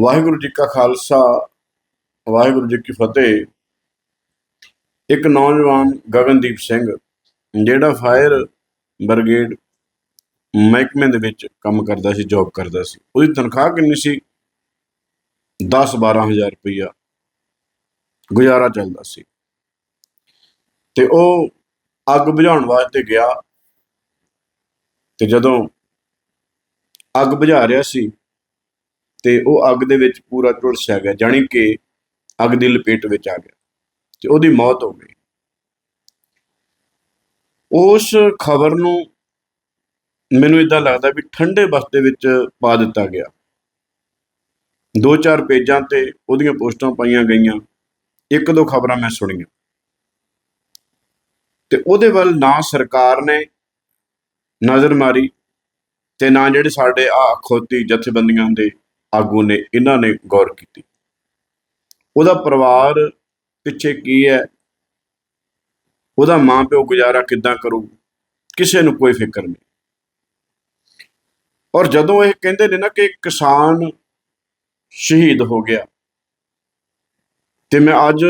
ਵਾਹਿਗੁਰੂ ਜੀ ਕਾ ਖਾਲਸਾ, ਵਾਹਿਗੁਰੂ ਜੀ ਕੀ ਫਤਿਹ। ਇੱਕ ਨੌਜਵਾਨ ਗਗਨਦੀਪ ਸਿੰਘ, ਜਿਹੜਾ ਫਾਇਰ ਬ੍ਰਿਗੇਡ ਮਹਿਕਮੇ ਦੇ ਵਿੱਚ ਕੰਮ ਕਰਦਾ ਸੀ, ਜੌਬ ਕਰਦਾ ਸੀ। ਉਹਦੀ ਤਨਖਾਹ ਕਿੰਨੀ ਸੀ? 10 12000 ਰੁਪਈਆ। ਗੁਜ਼ਾਰਾ ਚੱਲਦਾ ਸੀ। ਤੇ ਉਹ ਅੱਗ ਬੁਝਾਉਣ ਵਾਸਤੇ ਗਿਆ। ਤੇ ਜਦੋਂ ਅੱਗ ਬੁਝਾ ਰਿਹਾ ਸੀ ਤੇ ਉਹ ਅੱਗ ਦੇ ਵਿੱਚ ਪੂਰਾ ਝੁਲਸਿਆ ਗਿਆ, ਜਾਣੀ ਕਿ ਅੱਗ ਦੀ ਲਪੇਟ ਵਿੱਚ ਆ ਗਿਆ ਤੇ ਉਹਦੀ ਮੌਤ ਹੋ ਗਈ। ਉਸ ਖਬਰ ਨੂੰ ਮੈਨੂੰ ਇਦਾਂ ਲੱਗਦਾ ਵੀ ਠੰਡੇ ਬਸਤੇ ਵਿੱਚ ਪਾ ਦਿੱਤਾ ਗਿਆ। ਦੋ ਚਾਰ ਪੇਜਾਂ ਤੇ ਉਹਦੀਆਂ ਪੋਸਟਾਂ ਪਾਈਆਂ ਗਈਆਂ, ਇੱਕ ਦੋ ਖਬਰਾਂ ਮੈਂ ਸੁਣੀਆਂ। ਤੇ ਉਹਦੇ ਵੱਲ ਨਾ ਸਰਕਾਰ ਨੇ ਨਜ਼ਰ ਮਾਰੀ ਤੇ ਨਾ ਜਿਹੜੇ ਸਾਡੇ ਆ ਖੋਤੀ ਜਥੇਬੰਦੀਆਂ ਦੇ ਆਗੂ ਨੇ, ਇਹਨਾਂ ਨੇ ਗੌਰ ਕੀਤੀ। ਉਹਦਾ ਪਰਿਵਾਰ ਪਿੱਛੇ ਕੀ ਹੈ? ਉਹਦਾ ਮਾਂ ਪਿਓ ਗੁਜ਼ਾਰਾ ਕਿੱਦਾਂ ਕਰੂ ਕਿਸੇ ਨੂੰ ਕੋਈ ਫਿਕਰ ਨਹੀਂ। ਔਰ ਜਦੋਂ ਇਹ ਕਹਿੰਦੇ ਨੇ ਨਾ ਕਿ ਕਿਸਾਨ ਸ਼ਹੀਦ ਹੋ ਗਿਆ, ਤੇ ਮੈਂ ਅੱਜ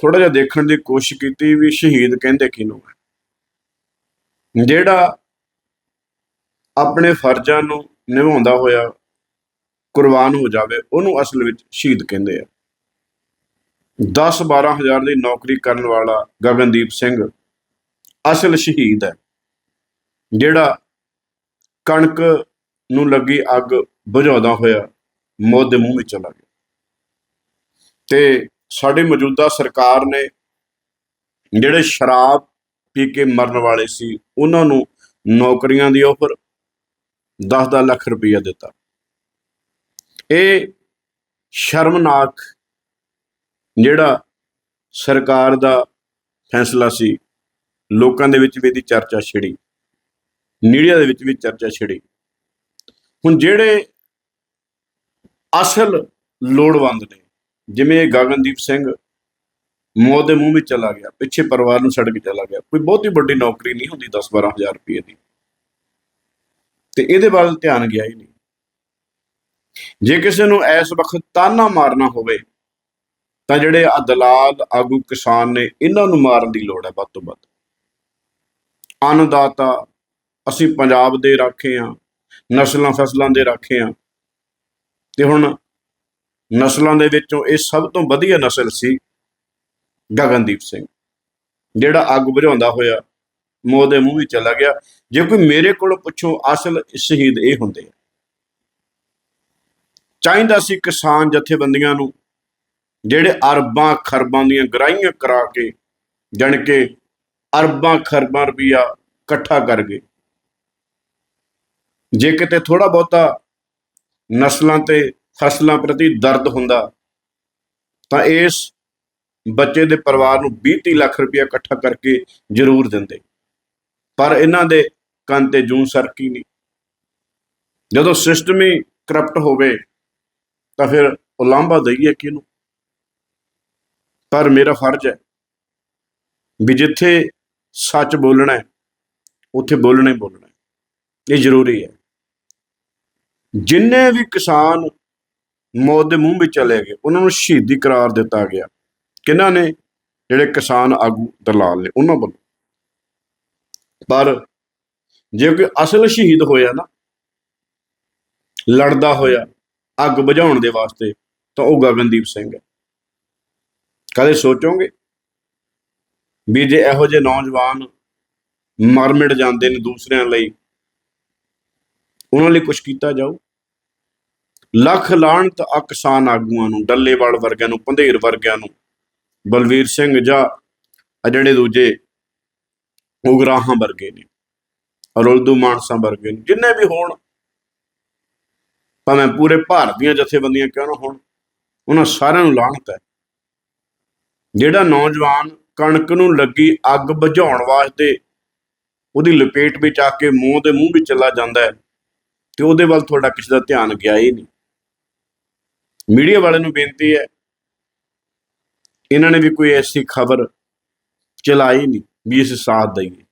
ਥੋੜਾ ਜਿਹਾ ਦੇਖਣ ਦੀ ਕੋਸ਼ਿਸ਼ ਕੀਤੀ ਵੀ ਸ਼ਹੀਦ ਕਹਿੰਦੇ ਕਿਹਨੂੰ ਹੈ? ਜਿਹੜਾ ਆਪਣੇ ਫਰਜ਼ਾਂ ਨੂੰ ਨਿਭਾਉਂਦਾ ਹੋਇਆ ਕੁਰਬਾਨ ਹੋ ਜਾਵੇ, ਉਹਨੂੰ ਅਸਲ ਵਿੱਚ ਸ਼ਹੀਦ ਕਹਿੰਦੇ ਆ। 10 12000 ਦੀ ਨੌਕਰੀ ਕਰਨ ਵਾਲਾ ਗਗਨਦੀਪ ਸਿੰਘ ਅਸਲ ਸ਼ਹੀਦ ਹੈ, ਜਿਹੜਾ ਕਣਕ ਨੂੰ ਲੱਗੀ ਅੱਗ ਬੁਝਾਉਂਦਾ ਹੋਇਆ ਮੌਤ ਦੇ ਮੂੰਹ ਵਿੱਚ ਚਲਾ ਗਿਆ। ਤੇ ਸਾਡੀ ਮੌਜੂਦਾ ਸਰਕਾਰ ਨੇ ਜਿਹੜੇ ਸ਼ਰਾਬ ਪੀ ਕੇ ਮਰਨ ਵਾਲੇ ਸੀ, ਉਹਨਾਂ ਨੂੰ ਨੌਕਰੀਆਂ ਦੀ ਆਫਰ 10-10 ਲੱਖ ਰੁਪਈਆ ਦਿੱਤਾ। ਇਹ ਸ਼ਰਮਨਾਕ ਜਿਹੜਾ ਸਰਕਾਰ ਦਾ ਫੈਸਲਾ ਸੀ, ਲੋਕਾਂ ਦੇ ਵਿੱਚ ਵੀ ਇਹਦੀ ਚਰਚਾ ਛਿੜੀ, ਮੀਡੀਆ ਦੇ ਵਿੱਚ ਵੀ ਚਰਚਾ ਛਿੜੀ। ਹੁਣ ਜਿਹੜੇ ਅਸਲ ਲੋੜਵੰਦ ਨੇ, ਜਿਵੇਂ ਇਹ ਗਗਨਦੀਪ ਸਿੰਘ, ਮੌਤ ਦੇ ਮੂੰਹ ਵਿੱਚ ਚਲਾ ਗਿਆ, ਪਿੱਛੇ ਪਰਿਵਾਰ ਨੂੰ ਛੱਡ ਕੇ ਚਲਾ ਗਿਆ, ਕੋਈ ਬਹੁਤੀ ਵੱਡੀ ਨੌਕਰੀ ਨਹੀਂ ਹੁੰਦੀ 10-12000 ਰੁਪਏ ਦੀ। ਤੇ ਇਹਦੇ ਵੱਲ ਧਿਆਨ ਗਿਆ ਹੀ ਨਹੀਂ। ਜੇ ਕਿਸੇ ਨੂੰ ਇਸ ਵਕਤ ਤਾਨਾ ਮਾਰਨਾ ਹੋਵੇ, ਤਾਂ ਜਿਹੜੇ ਆ ਦਲਾਲ, ਆਗੂ ਕਿਸਾਨ ਨੇ, ਇਹਨਾਂ ਨੂੰ ਮਾਰਨ ਦੀ ਲੋੜ ਹੈ ਵੱਧ ਤੋਂ ਵੱਧ। ਅੰਨਦਾਤਾ, ਅਸੀਂ ਪੰਜਾਬ ਦੇ ਰਾਖੇ ਆ, ਨਸਲਾਂ ਫਸਲਾਂ ਦੇ ਰਾਖੇ ਆ। ਤੇ ਹੁਣ ਨਸਲਾਂ ਦੇ ਵਿੱਚੋਂ ਇਹ ਸਭ ਤੋਂ ਵਧੀਆ ਨਸਲ ਸੀ ਗਗਨਦੀਪ ਸਿੰਘ, ਜਿਹੜਾ ਅੱਗ ਬੁਝਾਉਂਦਾ ਹੋਇਆ ਮੋਹ ਦੇ ਮੂੰਹ ਵਿੱਚ ਚਲਾ ਗਿਆ। ਜੇ ਕੋਈ ਮੇਰੇ ਕੋਲ ਪੁੱਛੋ, ਅਸਲ ਸ਼ਹੀਦ ਇਹ ਹੁੰਦੇ ਆ। ਚਾਹੀਦਾ ਸੀ ਕਿਸਾਨ ਜਥੇਬੰਦੀਆਂ ਨੂੰ, ਜਿਹੜੇ ਅਰਬਾਂ ਖਰਬਾਂ ਦੀਆਂ ਗਰਾਈਆਂ ਕਰਾ ਕੇ, ਜਣ ਕੇ ਅਰਬਾਂ ਖਰਬਾਂ ਰੁਪਈਆ ਇਕੱਠਾ ਕਰ ਗਏ। ਜੇ ਕਿਤੇ ਥੋੜਾ ਬਹੁਤਾ ਨਸਲਾਂ ਤੇ ਫਸਲਾਂ ਪ੍ਰਤੀ ਦਰਦ ਹੁੰਦਾ, ਤਾਂ ਇਸ ਬੱਚੇ ਦੇ ਪਰਿਵਾਰ ਨੂੰ 20-30 ਲੱਖ ਰੁਪਇਆ ਇਕੱਠਾ ਕਰਕੇ ਜ਼ਰੂਰ ਦਿੰਦੇ। ਪਰ ਇਹਨਾਂ ਦੇ ਕੰਨ ਤੇ ਜੂੰ ਸਰਕੀ ਨਹੀਂ। ਜਦੋਂ ਸਿਸਟਮ ਹੀ ਕਰਪਟ ਹੋਵੇ ਤਾਂ ਫਿਰ ਉਹ ਲਾਂਭਾ ਦਈਏ ਕਿਹਨੂੰ? ਪਰ ਮੇਰਾ ਫਰਜ਼ ਹੈ ਵੀ ਜਿੱਥੇ ਸੱਚ ਬੋਲਣਾ ਹੈ, ਉੱਥੇ ਬੋਲਣਾ ਹੀ ਬੋਲਣਾ ਇਹ ਜ਼ਰੂਰੀ ਹੈ। ਜਿੰਨੇ ਵੀ ਕਿਸਾਨ ਮੌਤ ਦੇ ਮੂੰਹ ਵਿੱਚ ਚਲੇ ਗਏ, ਉਹਨਾਂ ਨੂੰ ਸ਼ਹੀਦੀ ਕਰਾਰ ਦਿੱਤਾ ਗਿਆ। ਕਿਹਨਾਂ ਨੇ? ਜਿਹੜੇ ਕਿਸਾਨ ਆਗੂ ਦਲਾਲ ਨੇ, ਉਹਨਾਂ ਵੱਲੋਂ। ਪਰ ਜੇ ਕੋਈ ਅਸਲ ਸ਼ਹੀਦ ਹੋਇਆ ਨਾ, ਲੜਦਾ ਹੋਇਆ ਅੱਗ ਬੁਝਾਉਣ ਦੇ ਵਾਸਤੇ ਤਾਂ ਉਹ ਗਗਨਦੀਪ ਸਿੰਘ ਹੈ। ਕਦੇ ਸੋਚੋਗੇ ਵੀ ਜੇ ਇਹੋ ਜਿਹੇ ਨੌਜਵਾਨ ਮਰਮਿਟ ਜਾਂਦੇ ਨੇ ਦੂਸਰਿਆਂ ਲਈ, ਉਹਨਾਂ ਲਈ ਕੁਝ ਕੀਤਾ ਜਾਊ? ਲੱਖ ਲਾਹਣਤ ਆ ਕਿਸਾਨ ਆਗੂਆਂ ਨੂੰ, ਡੱਲੇਵਾਲ ਵਰਗਿਆਂ ਨੂੰ, ਪੰਧੇਰ ਵਰਗਿਆਂ ਨੂੰ, ਬਲਵੀਰ ਸਿੰਘ ਜਾਂ ਆ ਜਿਹੜੇ ਦੂਜੇ ਉਗਰਾਹਾਂ ਵਰਗੇ ਨੇ ਰੁਲਦੂ ਮਾਨਸਾ ਵਰਗੇ ਨੇ, ਜਿੰਨੇ ਵੀ ਹੋਣ ਭਾਵੇਂ ਪੂਰੇ ਭਾਰਤ ਦੀਆਂ ਜਥੇਬੰਦੀਆਂ ਕਿਉਂ ਨਾ ਹੋਣ, ਉਹਨਾਂ ਸਾਰਿਆਂ ਨੂੰ ਲਾਹਣਤ ਹੈ। ਜਿਹੜਾ ਨੌਜਵਾਨ ਕਣਕ ਨੂੰ ਲੱਗੀ ਅੱਗ ਬੁਝਾਉਣ ਵਾਸਤੇ ਉਹਦੀ ਲਪੇਟ ਵਿੱਚ ਆ ਕੇ ਮੂੰਹ ਦੇ ਮੂੰਹ ਵਿੱਚ ਚਲਾ ਜਾਂਦਾ ਹੈ, ਤੇ ਉਹਦੇ ਵੱਲ ਤੁਹਾਡਾ ਕਿਸੇ ਦਾ ਧਿਆਨ ਗਿਆ ਹੀ ਨਹੀਂ। ਮੀਡੀਆ ਵਾਲਿਆਂ ਨੂੰ ਬੇਨਤੀ ਹੈ, ਇਹਨਾਂ ਨੇ ਵੀ ਕੋਈ ਐਸੀ ਖਬਰ ਚਲਾਈ ਨਹੀਂ ਵੀ ਇਸ ਸਾਥ ਦਈਏ।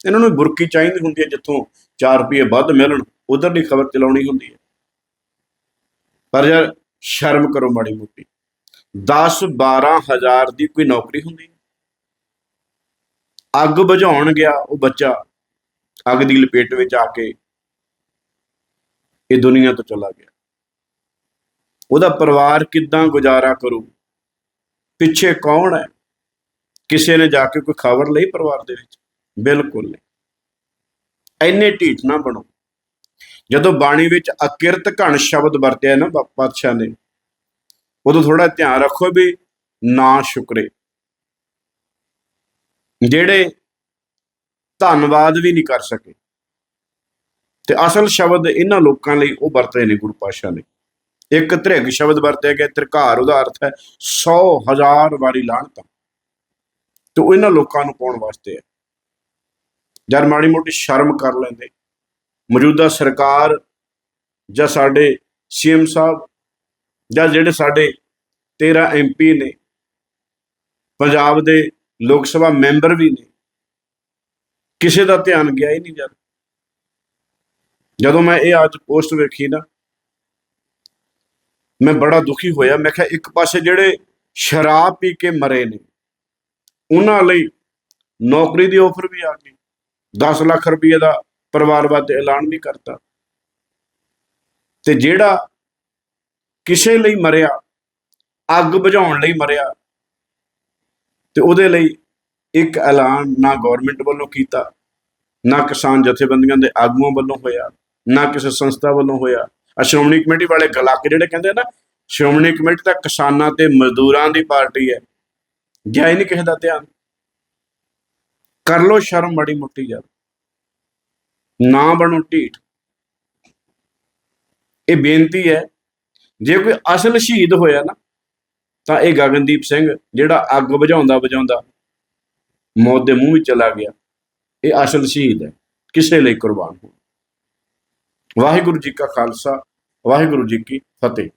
ਇਹਨਾਂ ਨੂੰ ਬੁਰਕੀ ਚਾਹੀਦੀ ਹੁੰਦੀ ਹੈ ਜਿੱਥੋਂ 4 ਰੁਪਏ ਵੱਧ ਮਿਲਣ ਉਧਰ ਦੀ ਖਬਰ ਚਲਾਉਣੀ ਹੁੰਦੀ ਹੈ। ਪਰ ਯਾਰ ਸ਼ਰਮ ਕਰੋ ਮਾੜੀ ਮੋਟੀ। 10 12 ਹਜ਼ਾਰ ਦੀ ਕੋਈ ਨੌਕਰੀ ਹੁੰਦੀ ਅੱਗ ਬੁਝਾਉਣ ਗਿਆ ਉਹ ਬੱਚਾ, ਅੱਗ ਦੀ ਲਪੇਟ ਵਿੱਚ ਆ ਕੇ ਇਹ ਦੁਨੀਆ ਤੋਂ ਚਲਾ ਗਿਆ। ਉਹਦਾ ਪਰਿਵਾਰ ਕਿੱਦਾਂ ਗੁਜ਼ਾਰਾ ਕਰੂ? ਪਿੱਛੇ ਕੌਣ ਹੈ? ਕਿਸੇ ਨੇ ਜਾ ਕੇ ਕੋਈ ਖਬਰ ਲਈ ਪਰਿਵਾਰ ਦੇ ਵਿੱਚ? ਬਿਲਕੁਲ ਨਹੀਂ। ਐਨੇ ਢੀਠ ਨਾ ਬਣੋ। ਜਦੋਂ ਬਾਣੀ ਵਿੱਚ ਅਕਿਰਤ ਘਣ ਸ਼ਬਦ ਵਰਤਿਆ ਨਾ ਪਾਤਸ਼ਾਹ ਨੇ, ਉਦੋਂ ਥੋੜਾ ਧਿਆਨ ਰੱਖੋ ਵੀ ਨਾ ਸ਼ੁਕਰੇ। ਜਿਹੜੇ ਧੰਨਵਾਦ ਵੀ ਨਹੀਂ ਕਰ ਸਕੇ। ਤੇ ਅਸਲ ਸ਼ਬਦ ਇਹਨਾਂ ਲੋਕਾਂ ਲਈ ਉਹ ਵਰਤੇ ਨੇ ਗੁਰੂ ਪਾਤਸ਼ਾਹ ਨੇ। ਇੱਕ ਧ੍ਰਿਗ ਸ਼ਬਦ ਵਰਤਿਆ ਗਿਆ, ਧਿਰਕਾਰ ਉਹਦਾ ਅਰਥ ਹੈ 100 ਹਜ਼ਾਰ ਵਾਰੀ ਲਾਹਣਤ। ਤੇ ਉਹ ਇਹਨਾਂ ਲੋਕਾਂ ਨੂੰ ਪਾਉਣ ਵਾਸਤੇ ਹੈ। ਜਦ ਮਾੜੀ ਮੋਟੀ ਸ਼ਰਮ ਕਰ ਲੈਂਦੇ ਮੌਜੂਦਾ ਸਰਕਾਰ ਜਾਂ ਸਾਡੇ ਸੀਐਮ ਸਾਹਿਬ ਜਾਂ ਜਿਹੜੇ ਸਾਡੇ 13 ਐਮਪੀ ਨੇ, ਪੰਜਾਬ ਦੇ ਲੋਕ ਸਭਾ ਮੈਂਬਰ ਵੀ ਨੇ, ਕਿਸੇ ਦਾ ਧਿਆਨ ਗਿਆ ਹੀ ਨਹੀਂ ਜਦ। ਜਦੋਂ ਮੈਂ ਇਹ ਅੱਜ ਪੋਸਟ ਵੇਖੀ ਨਾ, ਮੈਂ ਬੜਾ ਦੁਖੀ ਹੋਇਆ। ਮੈਂ ਕਿਹਾ ਇੱਕ ਪਾਸੇ ਜਿਹੜੇ ਸ਼ਰਾਬ ਪੀ ਕੇ ਮਰੇ ਨੇ, ਉਹਨਾਂ ਲਈ ਨੌਕਰੀ ਦੀ ਆਫਰ ਵੀ ਆ ਗਈ। 10 ਲੱਖ ਰੁਪਏ ਦਾ ਪਰਿਵਾਰ ਵਾਸਤੇ ਐਲਾਨ ਵੀ ਕਰਤਾ। ਤੇ ਜਿਹੜਾ ਕਿਸੇ ਲਈ ਮਰਿਆ, ਅੱਗ ਬੁਝਾਉਣ ਲਈ ਮਰਿਆ, ਤੇ ਉਹਦੇ ਲਈ ਇੱਕ ਐਲਾਨ ਨਾ ਗਵਰਨਮੈਂਟ ਵੱਲੋਂ ਕੀਤਾ, ਨਾ ਕਿਸਾਨ ਜਥੇਬੰਦੀਆਂ ਦੇ ਆਗੂਆਂ ਵੱਲੋਂ ਹੋਇਆ, ਨਾ ਕਿਸੇ ਸੰਸਥਾ ਵੱਲੋਂ ਹੋਇਆ। ਆ ਸ਼੍ਰੋਮਣੀ ਕਮੇਟੀ ਵਾਲੇ ਗਲਾਕ ਜਿਹੜੇ ਕਹਿੰਦੇ ਨਾ, ਸ਼੍ਰੋਮਣੀ ਕਮੇਟੀ ਤਾਂ ਕਿਸਾਨਾਂ ਤੇ ਮਜ਼ਦੂਰਾਂ ਦੀ ਪਾਰਟੀ ਹੈ। ਗਿਆ ਹੀ ਨਹੀਂ ਕਿਸੇ ਦਾ ਧਿਆਨ। ਕਰ ਲੋ ਸ਼ਰਮ ਬੜੀ ਮੋਟੀ ਯਾਰ। ਨਾ ਬਣੋ ਢੀਠ। ਇਹ ਬੇਨਤੀ ਹੈ, ਜੇ ਕੋਈ ਅਸਲ ਸ਼ਹੀਦ ਹੋਇਆ ਨਾ, ਤਾਂ ਇਹ ਗਗਨਦੀਪ ਸਿੰਘ ਜਿਹੜਾ ਅੱਗ ਬੁਝਾਉਂਦਾ ਬੁਝਾਉਂਦਾ ਮੌਤ ਦੇ ਮੂੰਹ ਵਿੱਚ ਚਲਾ ਗਿਆ, ਇਹ ਅਸਲ ਸ਼ਹੀਦ ਹੈ, ਕਿਸੇ ਲਈ ਕੁਰਬਾਨ ਹੋ ਵਾਹਿਗੁਰੂ ਜੀ ਕਾ ਖਾਲਸਾ, ਵਾਹਿਗੁਰੂ ਜੀ ਕੀ ਫਤਿਹ।